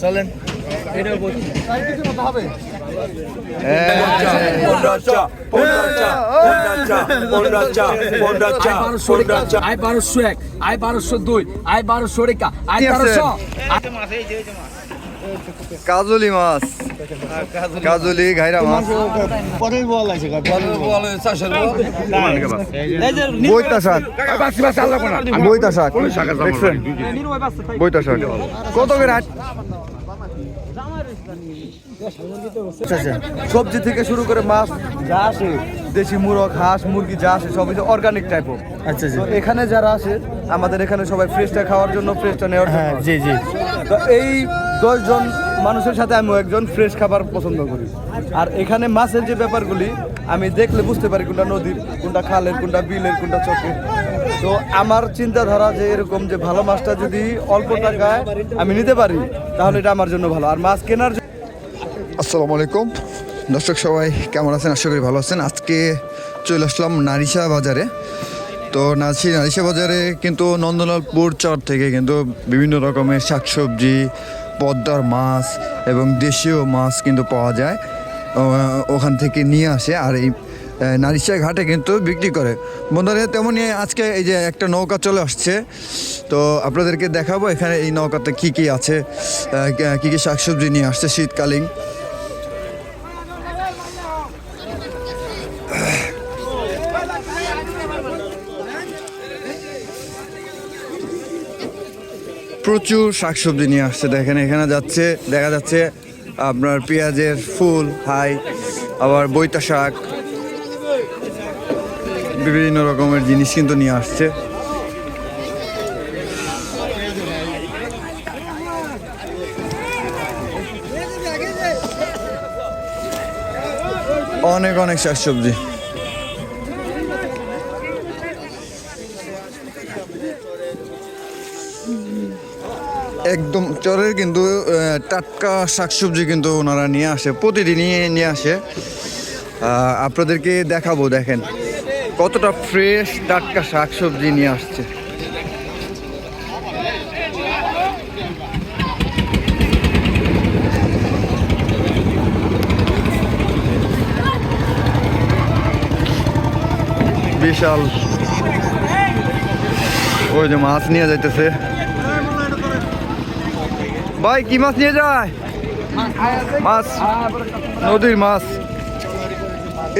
চলেন। আই বারোশো এক আই বারোশো দুই আই বারোশো রেখা আই? বারোশো। কাজলি মাছ। কাজলি ঘাইরা মাছ। বইতা শাক। বইতা শাক। দেখছেন? বইতা শাক। কত করে আট? সবজি থেকে শুরু করে মাছ যা আসে দেশি মুরগ হাঁস মুরগি যা আসে সবই অর্গানিক টাইপ আচ্ছা এখানে যারা আসে আমাদের এখানে সবাই ফ্রেশটা খাওয়ার জন্য ফ্রেশটা নেওয়ার জন্য। জি জি। তো এই দশজন মানুষের সাথে আমিও একজন ফ্রেশ খাবার পছন্দ করি। আর এখানে মাছের যে ব্যাপারগুলি, আমি দেখলে বুঝতে পারি কোনটা নদীর, কোনটা খালের, কোনটা বিলের, কোনটা চকের। তো আমার চিন্তাধারা যে এরকম যে ভালো মাছটা যদি অল্প টাকায় আমি নিতে পারি, তাহলে এটা আমার জন্য ভালো। আর মাছ কেনার আসসালামু আলাইকুম। দর্শক সবাই কেমন আছেন? আশা করি ভালো আছেন। আজকে চলে আসলাম নারিশা বাজারে। তো নাচি নারিশা বাজারে কিন্তু নন্দলালপুর চর থেকে কিন্তু বিভিন্ন রকমের শাকসবজি পদ্মার মাছ এবং দেশীয় মাছ কিন্তু পাওয়া যায়। ওখান থেকে নিয়ে আসে আর এই নারিশা ঘাটে কিন্তু বিক্রি করে। বন্ধুরা তেমনই আজকে এই যে একটা নৌকা চলে আসছে, তো আপনাদেরকে দেখাবো এখানে এই নৌকাতে কি কি আছে কি কি শাকসবজি নিয়ে আসছে শীতকালীন। প্রচুর শাকসবজি নিয়ে আসছে। দেখেন, এখানে যাচ্ছে, দেখা যাচ্ছে আপনার পেঁয়াজের ফুল, হাই, আবার বৈতা শাক, বিভিন্ন রকমের জিনিস কিন্তু নিয়ে আসছে। অনেক অনেক শাকসবজি। একদম চরের কিন্তু টাটকা শাকসবজি কিন্তু ওনারা নিয়ে আসে, প্রতিদিনই নিয়ে আসে। আপনাদেরকে দেখাবো, দেখেন, কতটা ফ্রেশ টাটকা শাকসবজি নিয়ে আসছে। বিশাল। ওই যে মাছ নিয়ে যাইতেছে। ভাই কি মাছ নিয়ে যায়? মাছ। নদীর মাছ।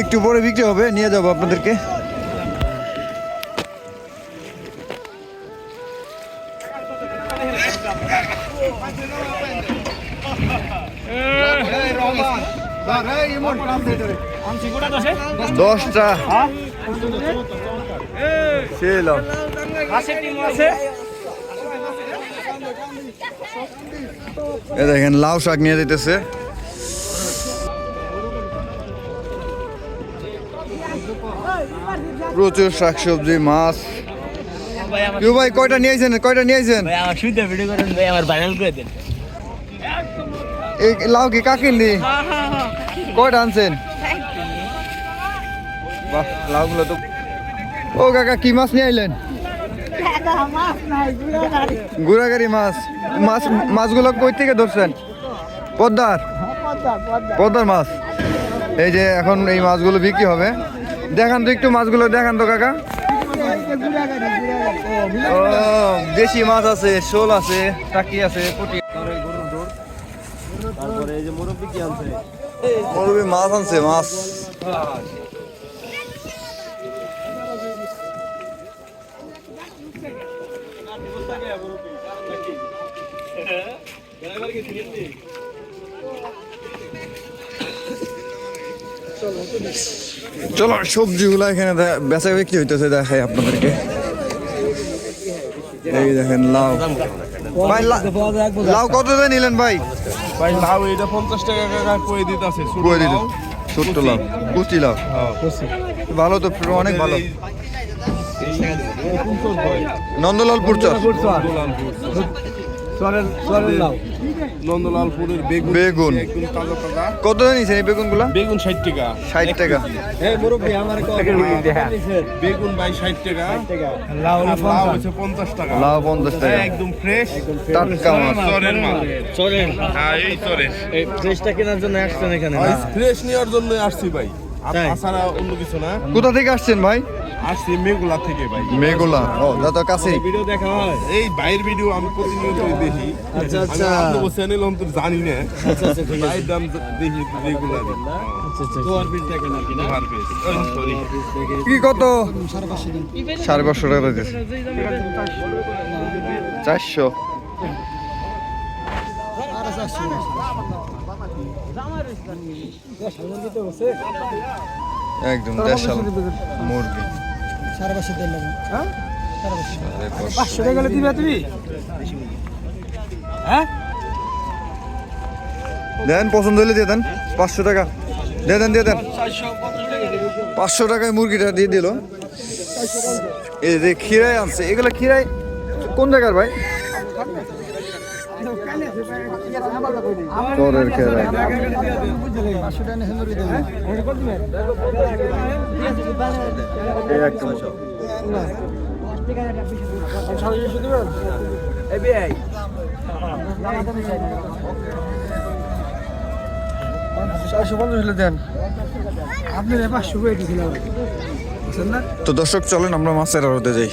একটু পরে বিক্রি হবে নিয়ে যাব আপনাদেরকে। দশটা। ছিল এ দেখেন লাউ শাক নিয়ে যেতেছে প্রচুর শাকসবজি মাছ। কেউ ভাই কয়টা নিয়েছেন কয়টা নিয়েছেন ভাই আমার শুদ্ধ ভিডিও করেন ভাই আমার ভাইরাল করে দেন। এই লাউ কি কাকিনলি কয়টা আনছেন? বাহ লাউগুলো তো ও কাকা কি মাছ নিয়ে আইলেন? গুড়াগাড়ি মাছ। মাছ মাছগুলো কই থেকে ধরছেন? পদ্মার? পদ্মার মাছ। এই যে এখন এই মাছগুলো বিক্রি হবে। দেখান তো একটু মাছগুলো দেখান তো কাকা। ও দেশি মাছ আছে শোল আছে টাকি আছে পুঁটি মুরব্বি মাছ আনছে মাছ। চলো সবজিগুলো এখানে বেচা বিক্রি হইতেছে দেখাই আপনাদেরকে এই দেখেন লাউ ভাই লাউ কত দিয়ে নিলেন ভাই ভাই লাউ এটা পঞ্চাশ টাকা কাকা কয়ে দিতেছে কই দিল ছোট্ট লাউ কুচি লাউ ভালো তো অনেক ভালো নন্দলালপুর চর সরের সরের লাউ নন্দলালপুরের বেগুন। বেগুন। একদম তাজা তাজা। কত নিয়েছেন এই বেগুনগুলা? বেগুন ষাট টাকা। ষাট টাকা। এই মুরব্বি আমার বেগুন ভাই টাকা। লাউ লাউ হচ্ছে টাকা। লাউ টাকা। একদম ফ্রেশ টাটকা মাছ। চরের মাল চলেন। হ্যাঁ এই চরের এই ড্রেসটা কেনার জন্য আসছেন এখানে ফ্রেশ নেওয়ার জন্য আসছি ভাই। আর তাই? অন্য কিছু না। কোথা থেকে আসছেন ভাই? আসছি মেঘুলা থেকে ভাই। মেগুলা ও যত কাছে। ভিডিও দেখা হয়। এই বাইরের ভিডিও আমি প্রতিনিয়ত দেখি। আচ্ছা, আমি আচ্ছা। আপনার চ্যানেল অন্তর জানি না। আচ্ছা আচ্ছা ঠিক আছে। দাম দেখি রেগুলার আচ্ছা আচ্ছা। পেজ সরি কি কত? সাড়ে পাঁচশো টাকা দিয়েছে। চারশো। একদম দেশাল মুরগি। সাড়ে পাঁচশো টাকা গেলে দিবে তুমি? হ্যাঁ? দেন পছন্দ হলে দিয়ে দেন। পাঁচশো টাকা। দিয়ে দেন দিয়ে দেন। পাঁচশো টাকায় মুরগিটা দিয়ে দিল। এই যে খিরাই আনছে। এগুলো খিরাই কোন জায়গার ভাই চরের খিরাই এই একটা মতো। চারশো পঞ্চাশ হলে দেন আপনি পাঁচশো করে দিয়েছিলাম বুঝছেন না তো দর্শক, চলেন আমরা মাছের আড়তে যাই।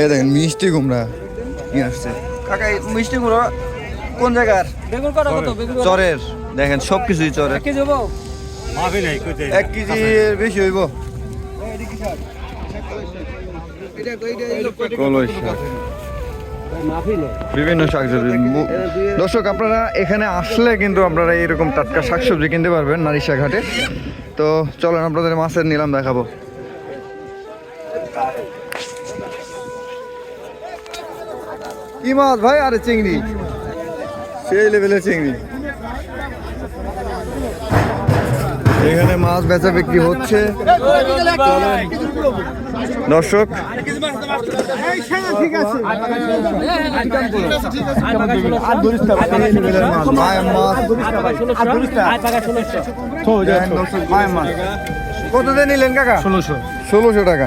এই দেখেন, মিষ্টি কুমড়া নিয়ে আসছে। কাকা মিষ্টি কুমড়া কোন জায়গার? বেগুন কত? কত বেগুন চরের। দেখেন সব কিছুই চরের। কে দেবো এক কেজি বেশি হইব। কলই শাক। বিভিন্ন শাকসবজি দর্শক আপনারা এখানে আসলে কিন্তু আপনারা এরকম টাটকা শাকসবজি কিনতে পারবেন নারিশা ঘাটে। তো চলেন আপনাদের মাছের নিলাম দেখাবো। কি মাছ ভাই? আরে চিংড়ি। সেই লেভেলের চিংড়ি। এখানে মাছ বেচা বিক্রি হচ্ছে। দর্শক। কত দিয়ে নিলেন কাকা? ষোলোশো। ষোলোশো টাকা।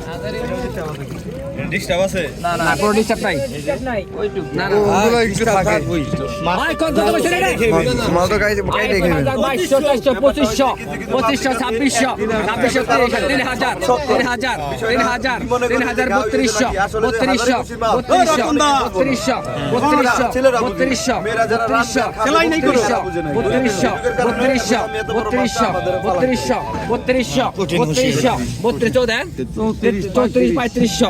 आजारी ওগুলো একটু থাকে তো পঁচিশশো ছাব্বিশশো ছাব্বিশশো তিরিশ তিন হাজার তিন হাজার তিন হাজার তিন হাজার বত্রিশশো বত্রিশশো বত্রিশশো বত্রিশশো বত্রিশশো বত্রিশশো বত্রিশশো বত্রিশশো বত্রিশশো বত্রিশশো বত্রিশশো বত্রিশশো বত্রিশশো বত্রিশ চৌদহ চৌত্রিশ পঁয়ত্রিশশো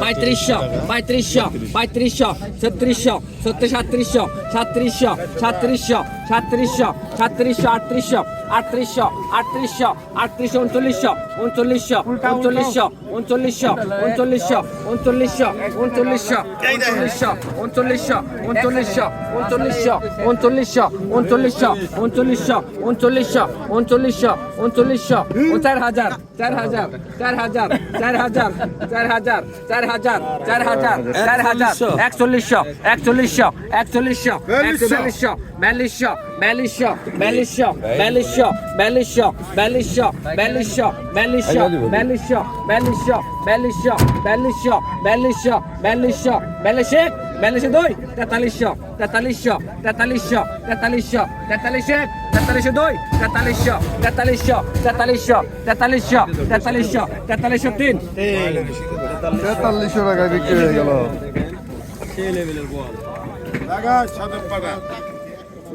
পঁয়ত্রিশশো পঁয়ত্রিশশো পঁয়ত্রিশশো ছত্রিশশো সত্তর সাতত্রিশশো সাতত্রিশশো সাতত্রিশশো সাতত্রিশশো সাতত্রিশশো আটত্রিশশো আটত্রিশশো আটত্রিশশো আটত্রিশশো উনচল্লিশশো উনচল্লিশশো উনচল্লিশশো উনচল্লিশশো উনচল্লিশশো উনচল্লিশশো উনচল্লিশশো উনচল্লিশশো উনচল্লিশশো উনচল্লিশশো উনচল্লিশশো উনচল্লিশশো উনচল্লিশশো উনচল্লিশশো উনচল্লিশশো উনচল্লিশশো চার হাজার চার হাজার চার হাজার চার হাজার চার হাজার চার হাজার চার হাজার চার হাজার একচল্লিশশো একচল্লিশশো একচল্লিশশো একচল্লিশশো বিয়াল্লিশশো। বিয়াল্লিশশো বিয়াল্লিশশো বিয়াল্লিশশো বিয়াল্লিশশো বিয়াল্লিশশো বিয়াল্লিশশো বিয়াল্লিশশো বিয়াল্লিশশো বিয়াল্লিশশো বিয়াল্লিশশো বিয়াল্লিশশো বিয়াল্লিশশো বিয়াল্লিশশো বিয়াল্লিশে বিয়াল্লিশে দুই তেতাল্লিশশো তেতাল্লিশশো তেতাল্লিশশো তেতাল্লিশশো তেতাল্লিশে তেতাল্লিশে দুই তেতাল্লিশশো তেতাল্লিশশো তেতাল্লিশশো তেতাল্লিশশো তেতাল্লিশশো তেতাল্লিশশো তিন তেতাল্লিশশো টাকায় বিক্রি হয়ে গেল সবসময় হয় না সবসময়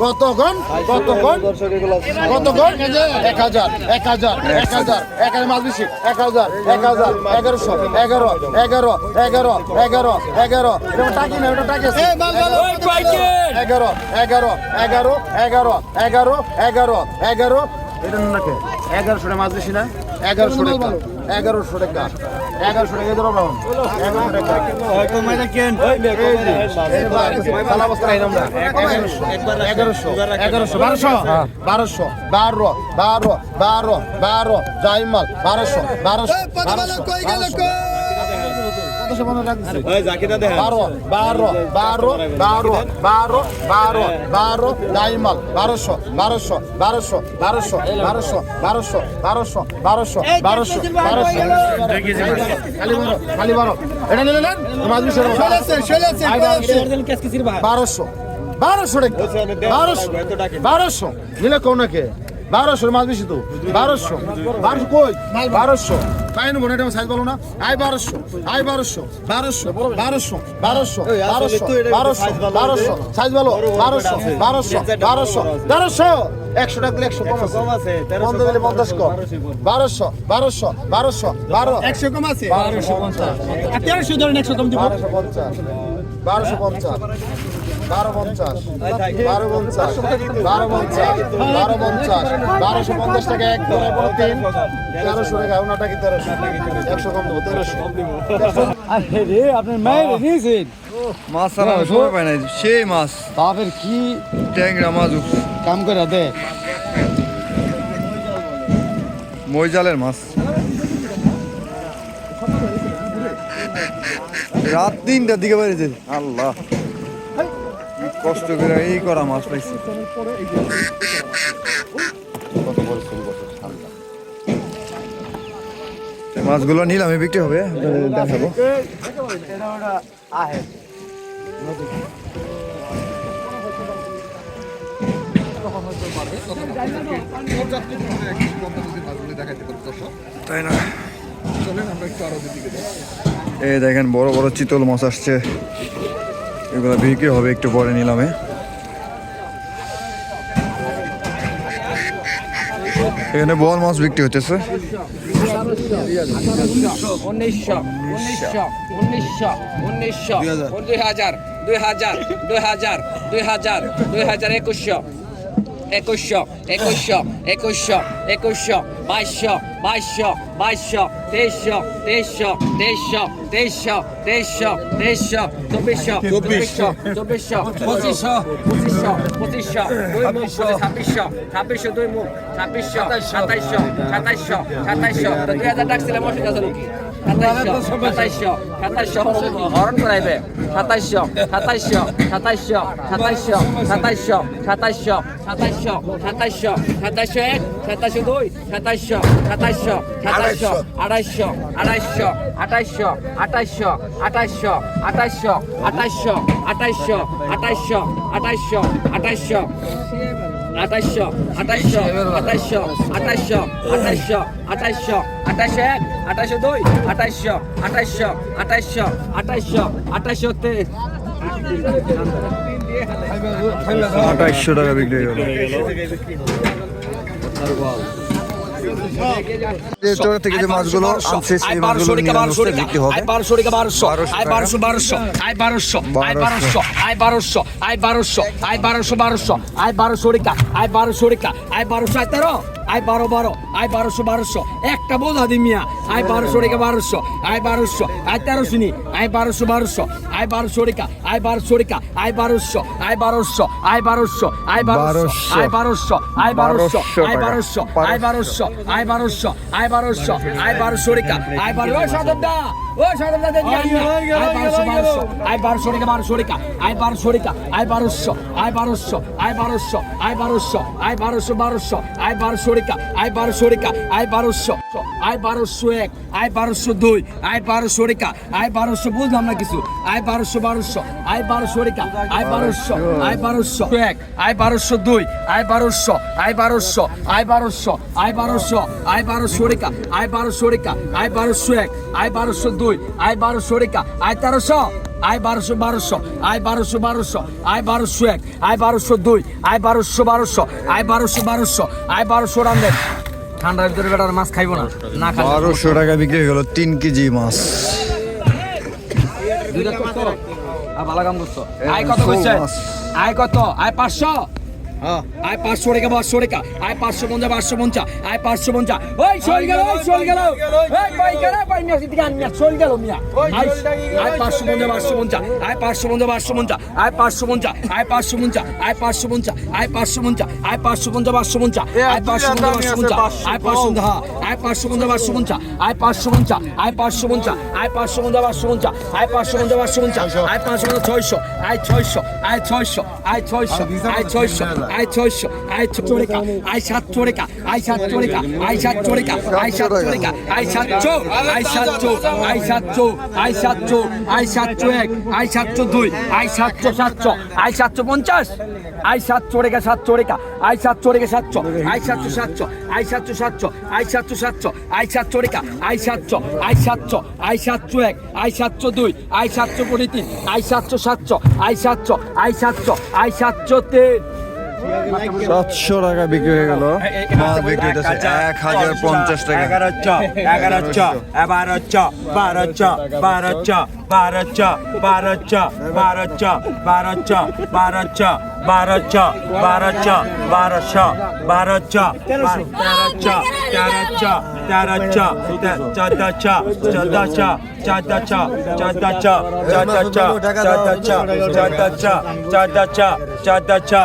কতক্ষণ? কতক্ষণ? এক হাজার এক হাজার এক হাজার এক হাজার মাছ বেশি। এক হাজার এক হাজার এগারোশো এগারো এগারো এগারো এগারো এগারো। এটা টাকি না এটা টাকি আছে। এগারো এগারো এগারো এগারো এগারো এগারো এগারো। এটা নাকি মাছ বেশি না? এগারোশো টাকা। এগারোশো টাকা। এগারোশো টাকা ধরো বাবু এগারোশো টাকা। এগারোশো এগারোশো বারোশো বারোশো বারো বারো বারো বারো জাইমাল বারোশো বারোশো বারোশো কতশো মনে রাখছি বারো বারো বারো বারো বারো বারো বারো ডাইমাল বারোশো বারোশো বারোশো বারোশো বারোশো বারোশো বারোশো বারোশো বারোশো বারোশো। খালি বারো খালি বারো এটা নিলে নেন বারোশো। বারোশো টাকা। বারোশো। বারোশো। নিলে কোন নাকি বারোশো মাছ বেশি তো? বারোশো। বারোশো কই? বারোশো। তাই নেব না এটা সাইজ বলো না। আই বারোশো আই বারোশো বারোশো বারোশো বারোশো বারোশো বারোশো বারোশো সাইজ বলো বারোশো বারোশো বারোশো তেরোশো একশো টাকা একশো কম আছে পনেরো দিলে পঞ্চাশ কম। বারোশো বারোশো বারোশো বারো। একশো কম আছে। বারোশো পঞ্চাশ। তেরোশো ধরেন একশো কম বারোশো পঞ্চাশ। বারোশো পঞ্চাশ। বারো পঞ্চাশ বারো পঞ্চাশ বারো পঞ্চাশ বারো পঞ্চাশ বারোশো পঞ্চাশ টাকা এক করে বড় তিন তেরোশো টাকা একশো কম দেবো তেরোশো। রে আপনার মায়ের নিয়েছেন মাছ ছাড়া সময় পাই না সেই মাছ। বাপের কি ট্যাংরা মাছ কাম করে দে। মইজালের মাছ। রাত তিনটার দিকে বেরিয়েছে আল্লাহ। কষ্ট করে এই করা মাছ পাইছি। মাছগুলো নিলামে বিক্রি হবে দেখাবো। তাই না? এই দেখেন, বড় বড় চিতল মাছ আসছে। এগুলো বিক্রি হবে একটু পরে নিলামে। এখানে বল মাছ বিক্রি হতেছে দুই হাজার দুই হাজার দুই হাজার দুই হাজার দুই হাজার একুশশো। একুশশো একুশশো একুশশো একুশশো বাইশশো বাইশশো বাইশশো তেইশশো তেইশশো তেইশশো তেইশশো তেইশশো তেইশশো চব্বিশশো চব্বিশশো। চব্বিশশো পঁচিশশো পঁচিশশো পঁচিশশো দুই মুখ ছাব্বিশশো। ছাব্বিশশো দুই মুখ ছাব্বিশশো সাতাইশশো সাতাইশশো সাতাইশশো দুই হাজার অসুবিধা আছে নাকি? সাতাইশশো সাতাইশশো হরণ করাইবে সাতাইশশো সাতাইশশো সাতাইশশো সাতাইশশো সাতাইশশো সাতাইশশো সাতাইশশো সাতাইশশো সাতাইশশো এক সাতাইশশো দুই সাতাইশশো সাতাইশশো সাতাইশশো আড়াইশশো আড়াইশশো আঠাইশশো আঠাইশশো আঠাইশশো আঠাইশশো আঠাইশশো আঠাইশশো আঠাইশশো আঠাইশশো আঠাইশশো আটাইশো আটাইশো আটাইশো আটাইশো আটাইশো আটাইশো আটাইশো এক আটাইশো দুই আটাইশো আটাইশো আটাইশো আটাইশো আটাইশো তেইশ। আটাইশো টাকা বিক্রি হয়ে গেল। চোরা থেকে যে মাছগুলো আনছে সেই মাছগুলো নিয়ে আসছে বিক্রি হবে বারোশো টাকা বারোশো আই বারোশো বারোশো আই বারোশো আই বারোশো আই বারোশো আই বারোশো আই বারোশো বারোশো আই বারোশো টাকা আই বারোশো টাকা আই বারোশো আই তেরো আই বারো বারো আই বারোশো বারোশো একটা বোঝা দি মিয়া আই বারোশো টাকা বারোশো আই বারোশো আই তেরোশো নি আই বারোশো বারোশো আই বারোশো টাকা আই বারোশো টাকা আই বারোশো আই বারোশো আই বারোশো আই বারোশো আই বারোশো আই বারোশো আই বারোশো আই বারোশো আই বারোশো আয় বারোশো আয় বারোশো আয় বারোশো রেখা আয় বারো ও সাদবদা ও সাদবদা দেখি আয় বারোশো বারোশো আয় বারোশো রেখা বারোশো রেখা আয় বারোশো রেখা আয় বারোশো আয় বারোশো আই বারোশো আয় বারোশো আয় বারোশো বারোশো বারোশো বারোশো বারোশো। আয় বারোশো এক আয় বারোশো দুই আয় বারোশো রেখা আয় বারোশো বুঝলাম না কিছু আয় বারোশো বারোশো আয় বারোশো রেখা আয় বারোশো আয় বারোশো এক আয় বারোশো দুই আয় বারোশো আয় বারোশো আয় বারোশো আয় বারোশো আয় বারোশো রেখা আয় বারোশো রেখা আয় বারোশো এক আয় বারোশো দুই আয় বারোশো রেখা আয় তেরোশো আয় বারোশো বারোশো আয় বারোশো বারোশো আয় বারোশো এক আয় বারোশো দুই আয় বারোশো বারোশো আয় বারোশো বারোশো আয় বারোশো রান্ধেন ঠান্ডার ভিতরে বেটার মাছ খাইবো না না খাই বারোশো টাকা বিক্রি হয়ে গেল তিন কেজি মাছ। দুইটা আর ভালো কাম করছ। আয় কত করছে আয় কত? আয় পাঁচশো? আয় পাঁচশো টাকা পাঁচশো টাকা আয় পাঁচশো পঞ্চাশ পাঁচশো পঞ্চাশ আয় পাঁচশো পঞ্চাশ ওই চল গেল ওই চল গেল ওই পাই গেল পাই মিয়া দিকে আন মিয়া চল গেল মিয়া আয় পাঁচশো পঞ্চাশ পাঁচশো পঞ্চাশ আয় পাঁচশো পঞ্চাশ পাঁচশো পঞ্চাশ আয় পাঁচশো পঞ্চাশ আয় পাঁচশো পঞ্চাশ আয় পাঁচশো পঞ্চাশ আয় পাঁচশো পঞ্চাশ আয় পাঁচশো পঞ্চাশ পাঁচশো পঞ্চাশ আয় পাঁচশো পঞ্চাশ পাঁচশো পঞ্চাশ আয় পাঁচশো পঞ্চাশ আয় পাঁচশো পঞ্চাশ আয় পাঁচশো পঞ্চাশ পাঁচশো পঞ্চাশ আয় পাঁচশো পঞ্চাশ পাঁচশো পঞ্চাশ আয় পাঁচশো পঞ্চাশ পাঁচশো পঞ্চাশ আয় পাঁচশো আয় ছয়শো আয় ছয়শো আয় ছয়শো আয় ছয়শো আয় ছয়শো আয় ছয়শো আয় সাতশো রেখা আয় সাতশো রেখা আয় সাতশো রেখা আয় সাতশো রেখা আয় সাতশো আয় সাতশো আয় সাতশো আয় সাতশো আয় সাতশো এক আয় সাতশো দুই আয় সাতশো সাতশো আয় সাতশো পঞ্চাশ আয় সাতশো রেখা সাতশো রেখা আয় সাতশো রেখা সাতশো আয় সাতশো সাতশো আয় সাতশো সাতশো আয় সাতশো সাতশো আয় সাতশো রেখা আয় সাতশো আয় সাতশো আয় সাতশো এক আয় সাতশো দুই আয় সাতশো কুড়ি তিন আয় সাতশো সাতশো আয় সাতশো আয় সাতশো আয় সাতশো তিন সাতশো টাকা বিক্রি হয়ে গেল মাছ বিক্রি হইতেছে এক হাজার পঞ্চাশ টাকা এগারোশো এগারোশো বারোশো বারোশো বারোশো বারোশো বারোশো বারোশো বারোশো বারোশো বারোশো বারোশো বারোশো বারোশো তেরোশো তেরোশো তেরোশো চোদ্দশো চোদ্দশো চোদ্দশো চোদ্দশো চোদ্দশো চোদ্দশো চোদ্দশো চোদ্দশো চোদ্দশো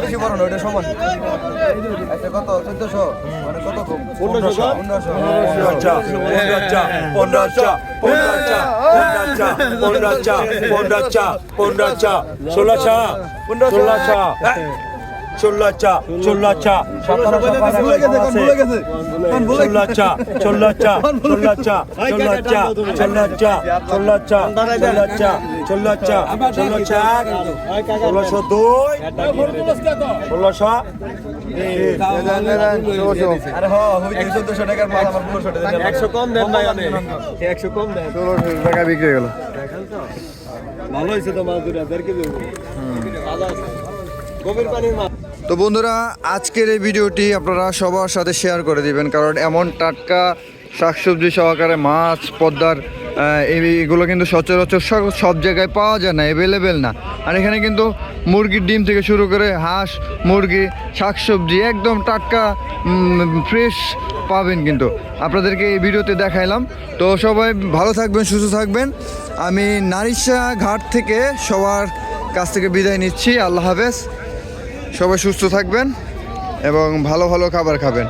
বেশি বড় না ওইটা সমান। আচ্ছা কত? চোদ্দশো? মানে কত কম পনেরোশো পনেরোশো আচ্ছা পনেরোশো। ষোলোশো এক ষোলোশো দুই ষোলোশো আরে হ হইতে চোদ্দশো টাকার মাল আমার পনেরোশো টাকা একশো কম দেন ভাই একশো কম দেন ষোলোশো টাকা বিক্রি গেল ভালো হয়েছে তো মাছ দুটা দেড় কেজি গভীর পানির মাছ তো বন্ধুরা আজকের এই ভিডিওটি আপনারা সবার সাথে শেয়ার করে দিবেন কারণ এমন টাটকা শাকসবজি সহকারে মাছ পদ্মার আহ, এই- এগুলো কিন্তু সচরাচর সব সব জায়গায় পাওয়া যায় না অ্যাভেলেবেল না। আর এখানে কিন্তু মুরগির ডিম থেকে শুরু করে হাঁস মুরগি শাকসবজি একদম টাটকা ফ্রেশ পাবেন কিন্তু। আপনাদেরকে এই ভিডিওতে দেখাইলাম। তো সবাই ভালো থাকবেন সুস্থ থাকবেন। আমি নারিশা ঘাট থেকে সবার কাছ থেকে বিদায় নিচ্ছি। আল্লাহ হাফেজ। সবাই সুস্থ থাকবেন এবং ভালো ভালো খাবার খাবেন।